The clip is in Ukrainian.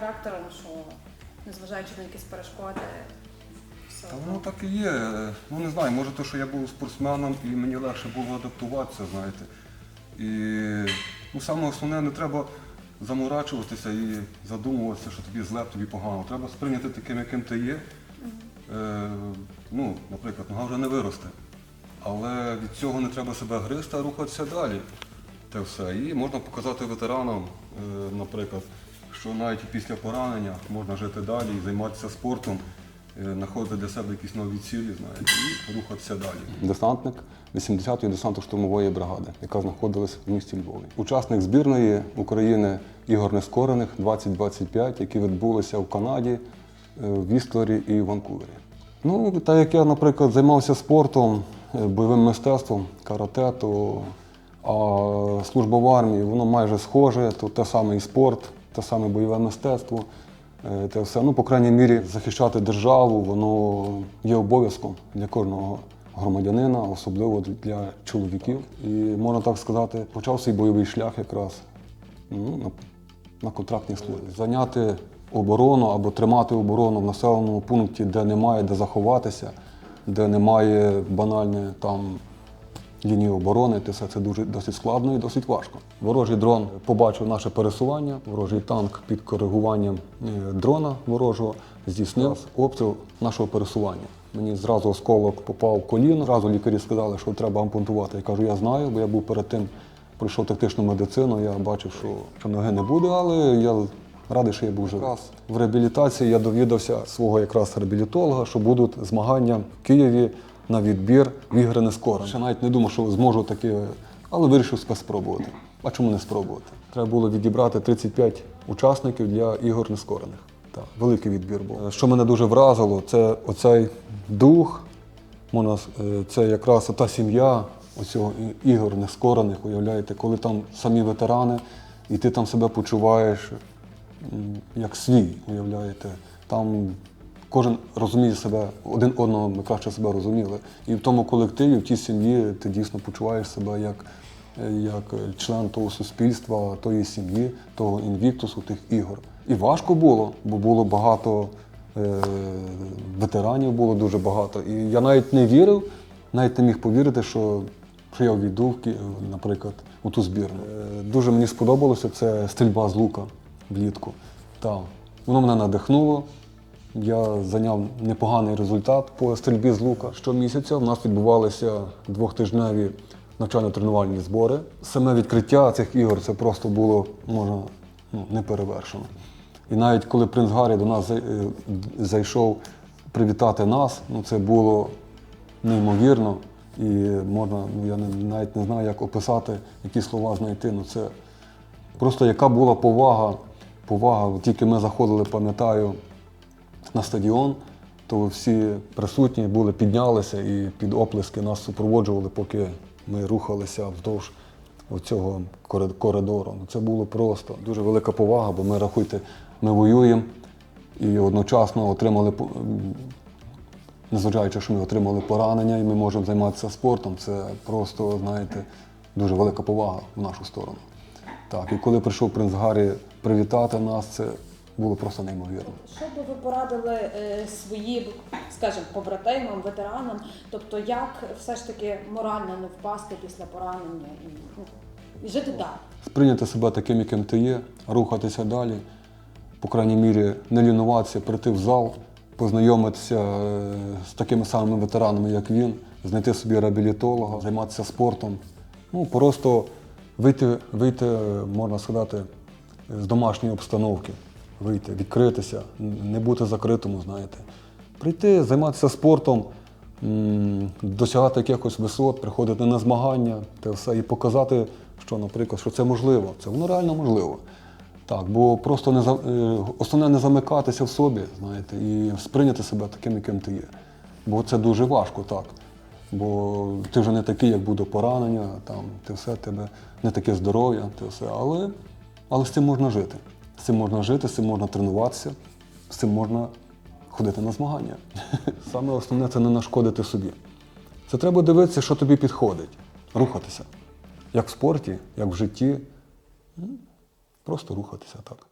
характером, що незважаючи на якісь перешкоди, все Та одно. воно так і є. Ну не знаю, може то, що я був спортсменом і мені легше було адаптуватися, знаєте. І ну, саме основне, не треба заморачуватися і задумуватися, що тобі зле, тобі погано. Треба сприйняти таким, яким ти є. Е, ну, наприклад, нога вже не виросте. Але від цього не треба себе гризти, а рухатися далі. Те все. І можна показати ветеранам, е, наприклад, що навіть після поранення можна жити далі і займатися спортом, е, знаходити для себе якісь нові цілі, знаєте, і рухатися далі. Десантник 80-ї десантно-штурмової бригади, яка знаходилась в місті Львові. Учасник збірної України Ігор Нескорених 2025, які відбулися в Канаді, е, в Вістлері і Ванкувері. Ну, так як я, наприклад, займався спортом, е, бойовим мистецтвом, карате, то а служба в армії, воно майже схоже, то те саме і спорт, те саме бойове мистецтво. Е, Те все, ну, по крайній мірі, захищати державу, воно є обов'язком для кожного громадянина, особливо для чоловіків. І можна так сказати, почав свій бойовий шлях якраз ну, на, на контрактній службі. Зайняти оборону або тримати оборону в населеному пункті, де немає де заховатися, де немає банальної там лінії оборони, це все це дуже досить складно і досить важко. Ворожий дрон побачив наше пересування, ворожий танк під коригуванням е, дрона ворожого здійснив обстріл нашого пересування. Мені зразу осколок попав в коліно. Зразу лікарі сказали, що треба ампутувати. Я кажу, я знаю, бо я був перед тим, пройшов тактичну медицину. Я бачив, що, ноги не буде, але я радий, що я був живий. В реабілітації я довідався свого якраз реабілітолога, що будуть змагання в Києві на відбір в ігри не скоро. Ще навіть не думав, що зможу таке, але вирішив себе спробувати. А чому не спробувати? Треба було відібрати 35 учасників для ігор нескорених. Так, великий відбір був. Що мене дуже вразило, це оцей дух, е, це якраз та сім'я оцього ігор нескорених, уявляєте, коли там самі ветерани, і ти там себе почуваєш як свій, уявляєте. Там кожен розуміє себе, один одного ми краще себе розуміли. І в тому колективі, в тій сім'ї ти дійсно почуваєш себе як, е, як член того суспільства, тої сім'ї, того інвіктусу, тих ігор. І важко було, бо було багато е, ветеранів, було дуже багато. І я навіть не вірив, навіть не міг повірити, що, що я увійду, наприклад, у ту збірну. Е, Дуже мені сподобалося це стрільба з лука влітку. Так. Воно мене надихнуло. Я зайняв непоганий результат по стрільбі з лука. Щомісяця в нас відбувалися двохтижневі навчально-тренувальні збори. Саме відкриття цих ігор це просто було можна ну, не перевершено. І навіть коли принц Гаррі до нас е, зайшов привітати нас, ну це було неймовірно. І можна, ну я навіть не знаю, як описати, які слова знайти. Ну це просто яка була повага, повага. Тільки ми заходили, пам'ятаю, на стадіон, то всі присутні були, піднялися і під оплески нас супроводжували, поки ми рухалися вздовж цього коридору. Ну, Це було просто дуже велика повага, бо ми рахуйте, ми воюємо і одночасно отримали, незважаючи, що ми отримали поранення і ми можемо займатися спортом, це просто, знаєте, дуже велика повага в нашу сторону. Так, і коли прийшов принц Гаррі привітати нас, це було просто неймовірно. Що би ви порадили е, своїм, скажімо, побратимам, ветеранам? Тобто, як все ж таки морально не впасти після поранення і, ну, і жити далі? сприйняти себе таким, яким ти є, рухатися далі, по крайній мірі, не лінуватися, прийти в зал, познайомитися е, з такими самими ветеранами, як він, знайти собі реабілітолога, займатися спортом. Ну, просто вийти, вийти, можна сказати, з домашньої обстановки, вийти, відкритися, не бути закритому, знаєте. Прийти, займатися спортом, досягати якихось висот, приходити на змагання, те все, і показати, що, наприклад, що це можливо. Це воно реально можливо. Так, бо просто не е, основне не замикатися в собі, знаєте, і сприйняти себе таким, яким ти є. Бо це дуже важко, так. Бо ти вже не такий, як буде поранення, там, ти все, тебе не таке здоров'я, ти все. Але, але з цим можна жити. З цим можна жити, з цим можна тренуватися, з цим можна ходити на змагання. Саме основне це не нашкодити собі. Це треба дивитися, що тобі підходить, рухатися. Як в спорті, як в житті. Просто рухатися так.